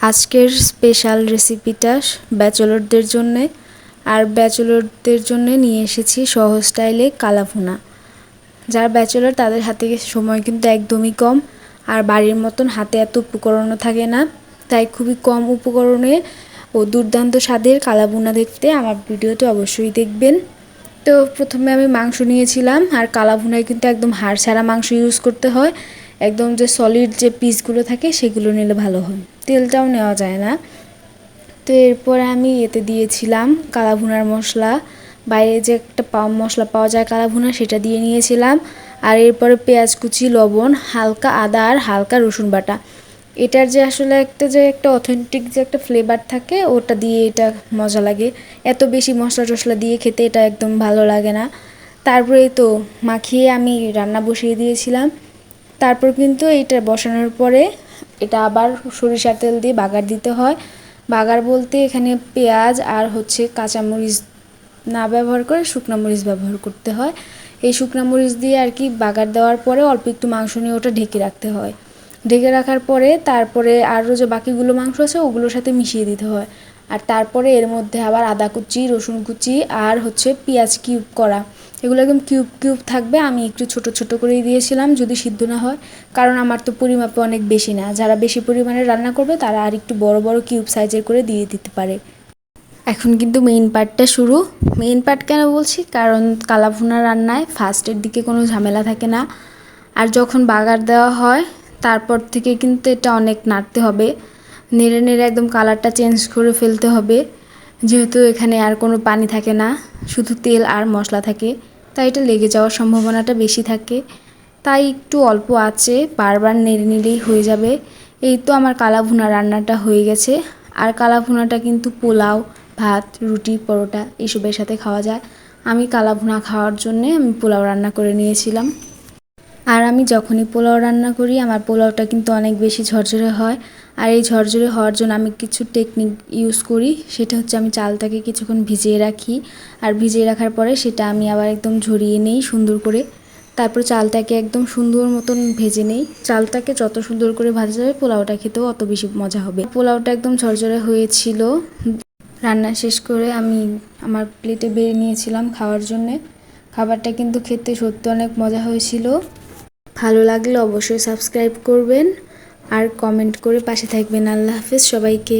আজকের স্পেশাল রেসিপিটা ব্যাচেলরদের জন্যে আর ব্যাচেলরদের জন্য নিয়ে এসেছি সহজ স্টাইলে কালাভুনা। যারা ব্যাচেলর তাদের হাতে সময় কিন্তু একদমই কম আর বাড়ির মতন হাতে এত উপকরণও থাকে না। তাই খুবই কম উপকরণে ও দুর্দান্ত স্বাদের কালাভুনা দেখতে আমার ভিডিওটি অবশ্যই দেখবেন। তো প্রথমে আমি মাংস নিয়েছিলাম আর কালাভুনায় কিন্তু একদম হাড় ছাড়া মাংস ইউজ করতে হয়। একদম যে সলিড যে পিসগুলো থাকে, সেগুলো নিলে ভালো হয়। তেলটাও নেওয়া যায় না। তো এরপরে আমি এতে দিয়েছিলাম কালাভুনার মশলা। বাইরে যে একটা মশলা পাওয়া যায় কালাভুনা, সেটা দিয়ে নিয়েছিলাম। আর এরপরে পেঁয়াজ কুচি, লবণ, হালকা আদা আর হালকা রসুন বাটা। এটার যে আসলে একটা যে একটা অথেন্টিক যে একটা ফ্লেভার থাকে, ওটা দিয়ে এটা মজা লাগে। এত বেশি মশলা টশলা দিয়ে খেতে এটা একদম ভালো লাগে না। তারপরে তো মাখিয়ে আমি রান্না বসিয়ে দিয়েছিলাম। তারপর কিন্তু এটা বসানোর পরে এটা আবার সরিষার তেল দিয়ে বাগার দিতে হয়। বাগার বলতে এখানে পেঁয়াজ আর হচ্ছে কাঁচামরিচ না ব্যবহার করে শুকনো মরিচ ব্যবহার করতে হয়। এই শুকনো মরিচ দিয়ে আর কি বাগার দেওয়ার পরে অল্প একটু মাংস নিয়ে ওটা ঢেকে রাখতে হয়। ঢেকে রাখার পরে তারপরে আরও যে বাকিগুলো মাংস আছে ওগুলোর সাথে মিশিয়ে দিতে হয়। আর তারপরে এর মধ্যে আবার আদা কুচি, রসুন কুচি আর হচ্ছে পেঁয়াজ কিউব করা। এগুলো একদম কিউব কিউব থাকবে। আমি একটু ছোট ছোট করেই দিয়েছিলাম, যদি সিদ্ধ না হয়। কারণ আমার তো পরিমাপে অনেক বেশি না। যারা বেশি পরিমাণে রান্না করবে, তারা আর একটু বড় বড় কিউব সাইজের করে দিয়ে দিতে পারে। এখন কিন্তু মেইন পার্টটা শুরু। মেইন পার্ট কেন বলছি? কারণ কালাভুনা রান্নায় ফার্স্টের দিকে কোনো ঝামেলা থাকে না। আর যখন বাগার দেওয়া হয়, তারপর থেকে কিন্তু এটা অনেক নাড়তে হবে। নেড়ে নেড়ে একদম কালারটা চেঞ্জ করে ফেলতে হবে। যেহেতু এখানে আর কোনো পানি থাকে না। শুধু তেল আর মশলা থাকে, তাই এটা লেগে যাওয়ার সম্ভাবনাটা বেশি থাকে। তাই একটু অল্প আছে, বারবার নেড়ে নিলেই হয়ে যাবে। এই তো আমার কালা ভুনা রান্নাটা হয়ে গেছে। আর কালা ভুনাটা কিন্তু পোলাও, ভাত, রুটি, পরোটা, এসবের সাথে খাওয়া যায়। আমি কালা ভুনা খাওয়ার জন্যে আমি পোলাও রান্না করে নিয়েছিলাম। আর আমি যখনই পোলাও রান্না করি, আমার পোলাওটা কিন্তু অনেক বেশি ঝরঝরে হয়। আর এই ঝরঝরে হওয়ার জন্য আমি কিছু টেকনিক ইউজ করি, সেটা হচ্ছে আমি চালটাকে কিছুক্ষণ ভিজিয়ে রাখি। আর ভিজিয়ে রাখার পরে সেটা আমি আবার একদম ঝরিয়ে নেই সুন্দর করে। তারপর চালটাকে একদম সুন্দর মতন ভেজে নেই। চালটাকে যত সুন্দর করে ভাজা যাবে, পোলাওটা খেতেও অত বেশি মজা হবে। পোলাওটা একদম ঝরঝরে হয়েছিল। রান্না শেষ করে আমি আমার প্লেটে বেড়ে নিয়েছিলাম খাওয়ার জন্যে। খাবারটা কিন্তু খেতে সত্যি অনেক মজা হয়েছিল। ভালো লাগলে অবশ্যই সাবস্ক্রাইব করবেন আর কমেন্ট করে পাশে থাকবেন। আল্লাহ হাফেজ সবাইকে।